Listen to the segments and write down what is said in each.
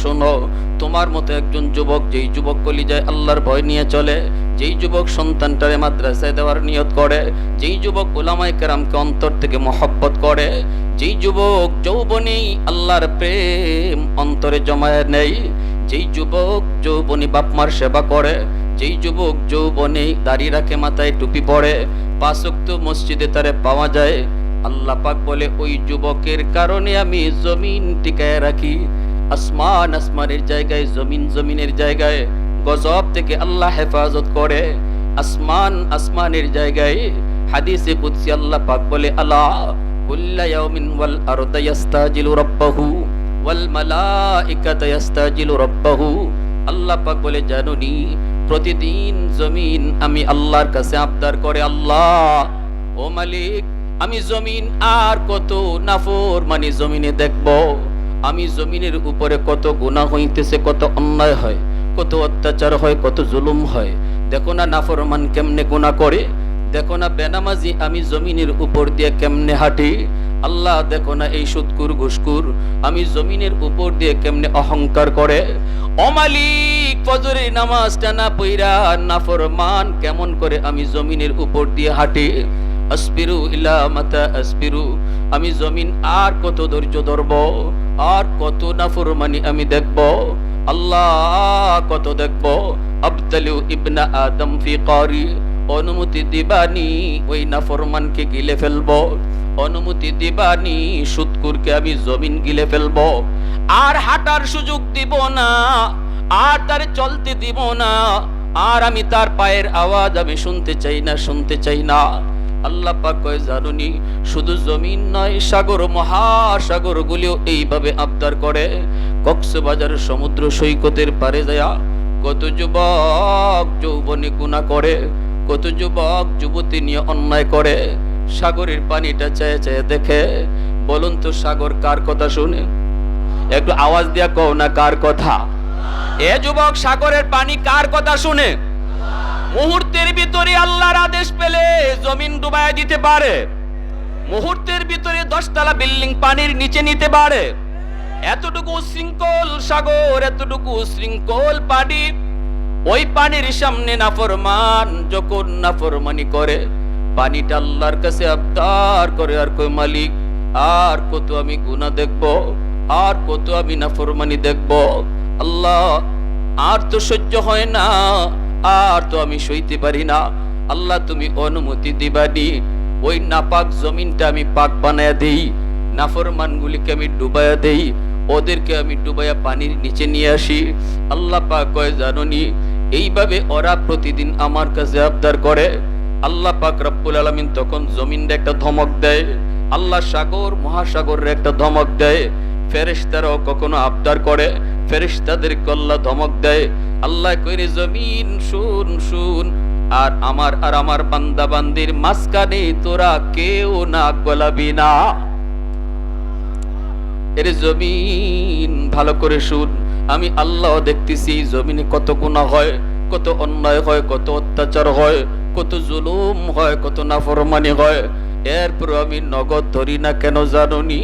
শোনো, তোমার মতো একজন যুবক যেই যুবক কলিজায় আল্লাহর ভয় নিয়ে চলে, যেই যুবক সন্তানটারে মাদ্রাসায় দেওয়ার নিয়ত করে, যেই যুবক ওলামাই কেরামকে অন্তর থেকে মহব্বত করে, যেই যুবক যৌবনেই আল্লাহর প্রেম অন্তরে জমায় নেই, যেই যুবক যৌবনী বাপমার সেবা করে, যেই যুবক যৌবনে দাঁড়িয়ে রাখে মাথায় টুপি পরে পাঁচক্ত মসজিদে তারে পাওয়া যায়, আল্লাহ পাক বলে, ওই যুবকের কারণে আমি জমিন টিকায় রাখি আসমান আসমানের জায়গায়, জমিন জমিনের জায়গায়, গজব থেকে আল্লাহ হেফাজত করে। আসমান আসমানের জায়গায় হাদিসে কুদসি আল্লাহ পাক বলে আল্লাহ কুল্লা ইয়াউমিন ওয়াল আরদা ওয়াল মালাইকাতু ইয়াস্তাজিলু রাব্বাহু। আল্লাহ পাক বলে জানুনি প্রতিদিন জমিন আমি আল্লাহর কাছে আবদার করে, আল্লাহ, ও মালিক, আমি জমিন আর কত নাফর মানে জমিনে দেখব। আমি জমিনের উপরে কত গুণা হইতেছে, কত অন্যায় হয়, কত অত্যাচার হয়, কত জুলুম হয়, দেখো না নাফরমান কেমনে গুণা করে, দেখো না বেনামাজি আমি জমিনের উপর দিয়ে কেমনে হাঁটি, আল্লাহ দেখো না এই সুৎকুর ঘুসকুর আমি জমিনের উপর দিয়ে কেমনে অহংকার করে, অমালিক ফজরের নামাজটা না পইরা নাফরমান কেমন করে আমি জমিনের উপর দিয়ে হাঁটি, আসবিরু ইলা মাতা আসবিরু, আমি জমিন আর কত ধৈর্য ধরব আর কত নাফরমানি আমি দেখব? আল্লাহ কত দেখব? আবতালু ইবনা আদম ফি কারি অনুমতি দিবানি ওই নাফরমানকে গিলে ফেলব। অনুমতি দিবানি সুৎকুরকে আমি জমিন গিলে ফেলব। আর হাঁটার সুযোগ দিব না, আর তার চলতে দিব না, আর আমি তার পায়ের আওয়াজ আমি শুনতে চাই না, শুনতে চাই না। আল্লাহ পাক কয়, জানুনি, শুধু জমিন নয়, সাগর, মহাসাগর গুলিও এইভাবে আবদার করে। কক্সবাজার সমুদ্র সৈকতের পারে যায় কত যুবক, যৌবনে গুণা করে, কত যুবক, যুবতী নিয়ে অন্যায় করে। সাগরের পানিটা চেয়ে চেয়ে দেখে, বলুন তো সাগর কার কথা শুনে? একটু আওয়াজ দিয়া কও না কার কথা? এ যুবক, সাগরের পানি কার কথা শুনে? মুহূর্তের ভিতরে আল্লাহর আদেশ পেলে জমিন ডুবায় দিতে পারে। মুহূর্তের ভিতরে দশতলা বিল্ডিং পানির নিচে নিতে পারে। এতটুকু শৃঙ্খল সাগর, এতটুকু শৃঙ্খল পানি, ওই পানির সামনে নাফরমান, যখন নাফরমানি করে, পানিটা আল্লাহর কাছে আবদার করে, আর কই মালিক, আর কত আমি গুনাহ দেখব, আর কত আমি নাফরমানি দেখব? আল্লাহ, আর তো সহ্য হয় না। আর তো আমি সইতে পারি না। আল্লাহ তুমি অনুমতি দিবানি। ওই নাপাক জমিনটা আমি পাক বানায়া দেই। নাফরমানগুলিকে আমি ডুবায়া দেই। ওদেরকে আমি ডুবাইয়া পানির নিচে নিয়ে আসি। আল্লাহ পাক কয়, জাননি, এইভাবে ওরা প্রতিদিন আমার কাছে আবদার করে। আল্লাহ পাক রব্বুল আলামিন তখন জমিনটা একটা ধমক দেয়। আল্লাহ সাগর, মহাসাগরের একটা ধমক দেয়। ফেরেশতারাও কখনো আবদার করে। ফেরেশতাদের কল্লা ধমক দেয়। আল্লাহ কইরে, জমিন শুন শুন, আর আমার আর আমার বান্দা বান্দির মাঝখানে তোরা কেউ না গলাবি না। এর জমিন, ভালো করে শুন, আমি আল্লাহ দেখতেছি জমিনে কত গুনাহ হয়, কত অন্যায় হয়, কত অত্যাচার হয়, কত জুলুম হয়, কত নাফরমানি হয়। এরপর আমি নগদ ধরি না কেন জানুনি?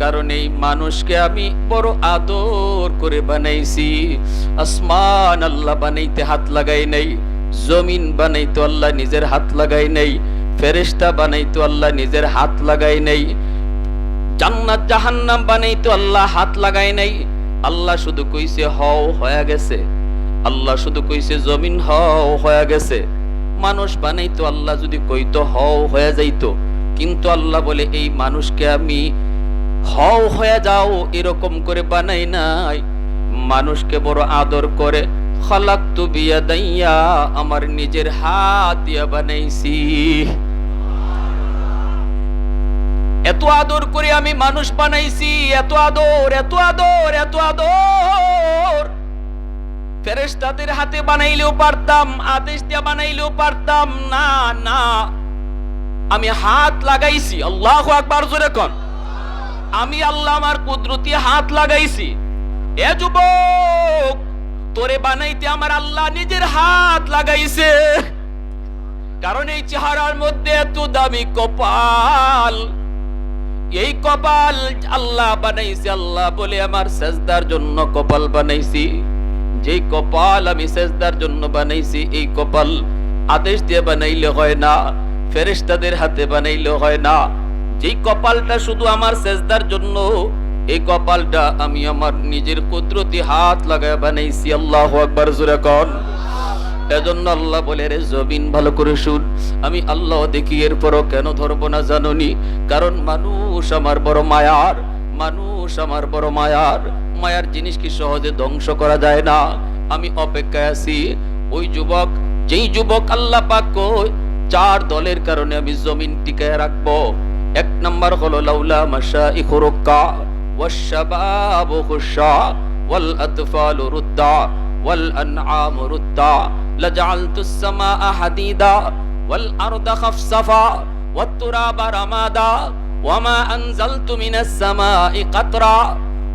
কারণ মানুষকে আমি বড় আদর করে বানাইছি। আসমান আল্লাহ বানাইতে হাত লাগাই নাই, জমিন বানাইতো আল্লাহ নিজের হাত লাগাই নাই ফেরেস্তা বানাইতো আল্লাহ নিজের হাত লাগাই নাই, জান্নাত জাহান্নাম বানাইতো আল্লাহ হাত লাগাই নাই। আল্লাহ শুধু কইছে, হও, হয়ে গেছে। আল্লাহ শুধু কইছে, জমিন, হও, হয়ে গেছে। মানুষ বানাইতো, আল্লাহ যদি কইতো, হও, হয়ে যাইতো। কিন্তু আল্লাহ বলে, এই মানুষকে আমি হও হয়ে যাও, এরকম করে বানাই নাই। মানুষকে বড় আদর করে বিয়া দাইয়া আমার নিজের হাত দিয়া বানাইছি। এত আদর করে আমি মানুষ বানাইছি, এত আদর এত আদর এত আদর। ফেরেশতাদের হাতে বানাইলেও পারতাম, আদেশ দিয়া বানাইলেও পারতাম। না না, আমি হাত লাগাইছি, আল্লাহ আকবার জোরে কন। আমি আল্লাহ আমার কুদরতি হাত লাগাইছি। এ যুবক, তোরে বানাইতে আমার আল্লাহ নিজের হাত লাগাইছে। কারণ এই চেহারার মধ্যে এত দামি কপাল। এই কপাল আল্লাহ বানাইছি, আল্লাহ বলে আমার সেজদার জন্য কপাল বানাইছি। যে কপাল আমি সেজদার জন্য বানাইছি, এই কপাল আদেশ দিয়ে বানাইলে হয় না, ফেরেশতাদের হাতে বানাইলে হয় না। যেই কপালটা শুধু আমার সেজদার জন্য, এই কপালটা আমি আমার নিজের কুদরতি হাত লাগায় বানাইছি। আল্লাহ আকবার, জোরে কন। এজন্য আল্লাহ বলে, রে জমিন, ভালো করে শুন। আমি আল্লাহ দেখি, এরপরও কেন ধরবো না জানুনি? কারণ মানুষ আমার বড় মায়ার, মানুষ আমার বড় মায়ার। মায়ার জিনিস কি সহজে ধ্বংস করা যায় না? আমি অপেক্ষায় আছি। ওই যুবক, যেই যুবক আল্লাহ পাক চার দলের কারণে আমি জমিন টিকায় রাখব। এক নাম্বার হলো লাউলা মাসা ইখরুক্কা والشباب خشا والأطفال ردا والأنعام ردا لجعلت السماء حديدا والأرض خفصفا والتراب رمادا وما أنزلت من السماء قطرا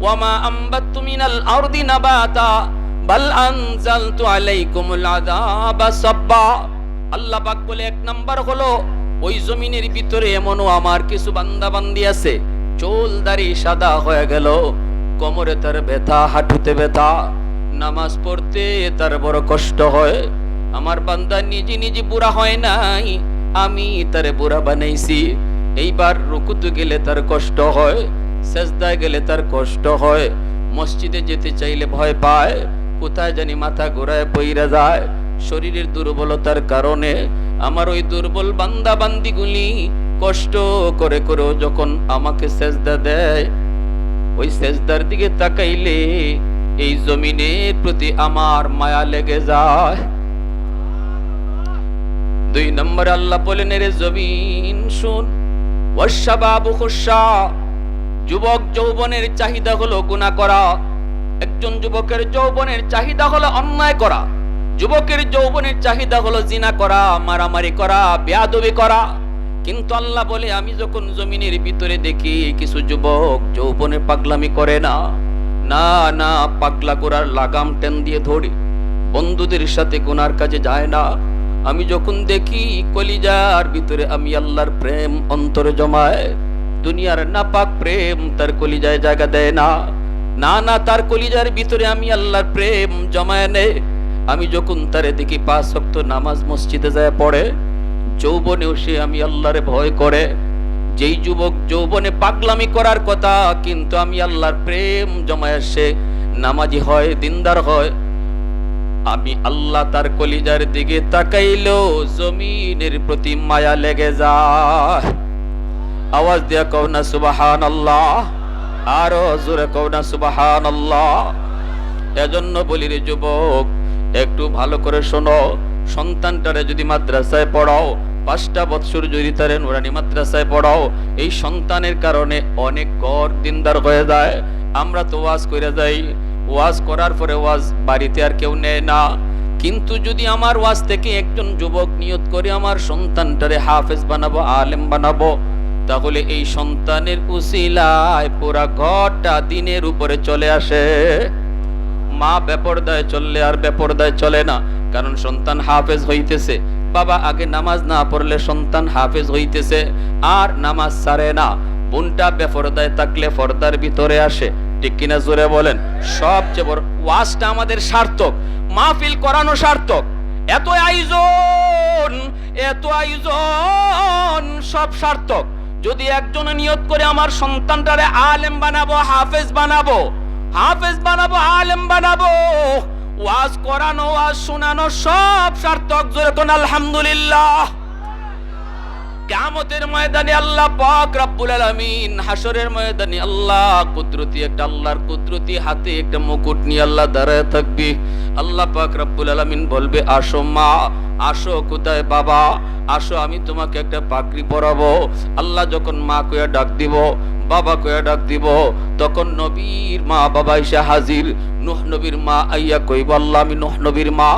وما أنبت من الأرض نباتا بل أنزلت عليكم العذاب صبا আল্লাহ পাক বলে এক নাম্বার হলো ওই জমিনের ভিতরে এমনও আমার কিছু বান্দা বান্দি আছে। চোল দাড়ি সাদা হয়ে গেল। কোমরে তার ব্যথা, হাঁটুতে ব্যথা। নামাজ পড়তে তার বড় কষ্ট হয়। আমার বান্দা নিজে নিজে বুড়া হয় নাই। আমি তারে বুড়া বানাইছি। এইবার রুকুতে গেলে তার কষ্ট হয়। সেজদায় গেলে তার কষ্ট হয়। মসজিদে যেতে চাইলে ভয় পায়। কোথায় জানি মাথা ঘোরায়, পইরা যায়। শরীরের দুর্বলতার কারণে আমার ওই দুর্বল বান্দা বান্দিগুলি কষ্ট করে করেও যখন আমাকে সেজদা দেয়, ওই সেজদার দিকে তাকাইলে এই জমিনের প্রতি আমার মায়া লেগে যায়। দুই নম্বর আল্লাহ বলেন রে জমিন শুন ওয়াশাবাবু খুশা যুবক যৌবনের চাহিদা হলো গুনাহ করা, একজন যুবকের যৌবনের চাহিদা হলো অন্যায় করা। যুবকের যৌবনের চাহিদা হলো জিনা করা, মারামারি করা, বেয়াদবি করা। কিন্তু আল্লাহ বলে, আমি যখন জমিনের ভিতরে দেখি কিছু যুবক যৌবনে পাগলামি করে না না না, পাগলা করার লাগাম টেন দিয়ে ধরে। বন্ধুদের সাথে গুনার কাজে যায় না। আমি যখন দেখি কলিজার ভিতরে আমি আল্লাহর প্রেম অন্তরে জমায়, দুনিয়ার নাপাক প্রেম তার কলিজায় জায়গা দেয় না। না না, তার কলিজার ভিতরে আমি আল্লাহর প্রেম জমায় নে আমি যখন তারে দেখি পাঁচ শক্ত নামাজ মসজিদে যায় পড়ে, যৌবনেও সে আমি আল্লাহরে ভয় করে। যেই যুবক যৌবনে পাগলামি করার কথা, কিন্তু আমি আল্লাহর প্রেম জমায় সে নামাজি হয়, দিনদার হয়। আমি আল্লাহ তার কলিজার দিকে তাকাইলো জমিনের প্রতি মায়া লেগে যায়। আওয়াজ দিয়া কও না সুবাহান আল্লাহ আরও জোরে কও না সুবাহান আল্লাহ এজন্য বলি রে যুবক একটু ভালো করে শোনো। সন্তানটারে যদি মাদ্রাসায় পড়াও, পাঁচটা বৎসর যদি তারে নুরানি মাদ্রাসায় পড়াও, এই সন্তানের কারণে অনেক কর দিনদার হয়ে যায়। আমরা তো ওয়াজ করে যাই। ওয়াজ করার পরে ওয়াজ বাড়িতে আর কেউ নেয় না। কিন্তু যদি আমার ওয়াজ থেকে একজন যুবক নিয়ত করে আমার সন্তানটারে হাফেজ বানাবো, আলেম বানাবো, তাহলে এই সন্তানের উসিলায় পুরা ঘরটা দিনের উপরে চলে আসে। মা বেপরদায় চললে আর বেপরদায় চলে না, কারণ সন্তান হাফেজ হইতেছে। বাবা আগে নামাজ না পড়লে সন্তান হাফেজ হইতেছে, আর নামাজ সারে না। বোনটা বেপরদায় থাকলে পর্দার ভিতরে আসে। ঠিক কিনা জোরে বলেন? সবচেয়ে বড় ওয়াজটা আমাদের সার্থক, মাহফিল করানো সার্থক। এত আয়োজন এত আয়োজন, সব সার্থক। যদি একজনে নিয়ত করে, আমার সন্তানটারে আলেম বানাবো, হাফেজ বানাবো। হাফেজ বানাবো, আলেম বানাবো। ওয়াজ করানো, ওয়াজ শোনানো, সব সার্থক জোরে কোন আলহামদুলিল্লাহ। কিয়ামতের ময়দানে আল্লাহ পাক রব্বুল আলামিন হাসরের ময়দানে আল্লাহ কুদরতি একটা, আল্লাহর কুদরতি হাতে একটা মুকুট নিয়ে আল্লাহ দাঁড়ায় থাকবি। আল্লাহ পাক রব্বুল আলামিন বলবে, আসো মা আসো কোথায় বাবা? আসো, আমি তোমাকে একটা পাগড়ি পরাবো। আল্লাহ যখন মা কইয়া ডাক দিব, বাবা কইয়া ডাক দিব, তখন নবীর মা বাবা এসে হাজির। নুহ নবীর মা আইয়া কইব, আল্লাহ, আমি নুহ নবীর মা,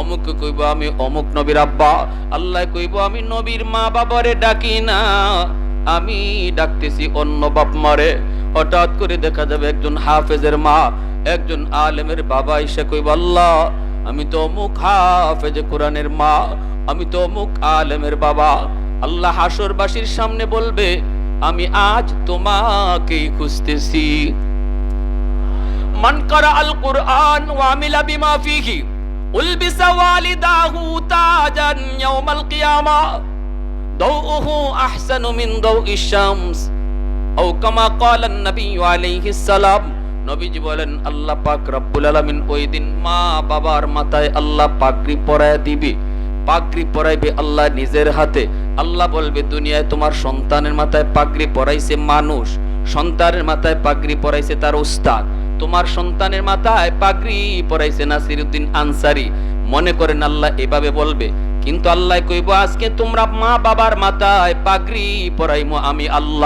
অমুক কইব আমি অমুক নবীর আব্বা। আল্লাহ কইব, আমি নবীর মা বাবারে ডাকি না। আমি ডাকতেছি অন্য বাপ মারে। হঠাৎ করে দেখা যাবে একজন হাফেজের মা, একজন আলেমের বাবা এসে কইব, আল্লাহ আমি তো অমুক হাফেজ কোরআনের মা, আমি তো অমুক আলেমের বাবা। আল্লাহ হাসরবাসীর সামনে বলবে, আমি আজ তোমাকেই খুঁজতেছি। মান করা আল কুরআন ওয়া আমিলা বিমা ফিহি, উলবিসা ওয়ালিদাহু তাজান ইয়াউমাল কিয়ামা, দাউহু আহসানু মিন দাউইশ শামস, আও কামা ক্বালা নবী আলাইহিস সালাম। নবীজি বলেন, আল্লাহ পাক রব্বুল আলামিন ওই দিন মা বাবার মাথায় আল্লাহ পাগড়ি পরায় দিবে। পাগড়ি পরাইবে আল্লাহ নিজের হাতে। আল্লাহ বলবে, দুনিয়ায় তোমার সন্তানের মাথায় পাগড়ি পরাইছে মানুষ, সন্তানের মাথায় পাগড়ি পরাইছে তার উস্তাদ। তোমার সন্তানের মাথায় পাগড়ি পরাইছে নাসিরউদ্দিন আনসারি। মনে করেন আল্লাহ এভাবে বলবে। কিন্তু আল্লাহ কইব, আজকে তোমরা মা বাবার মাথায় পাগড়ি পরাইমো, আমি আল্লাহ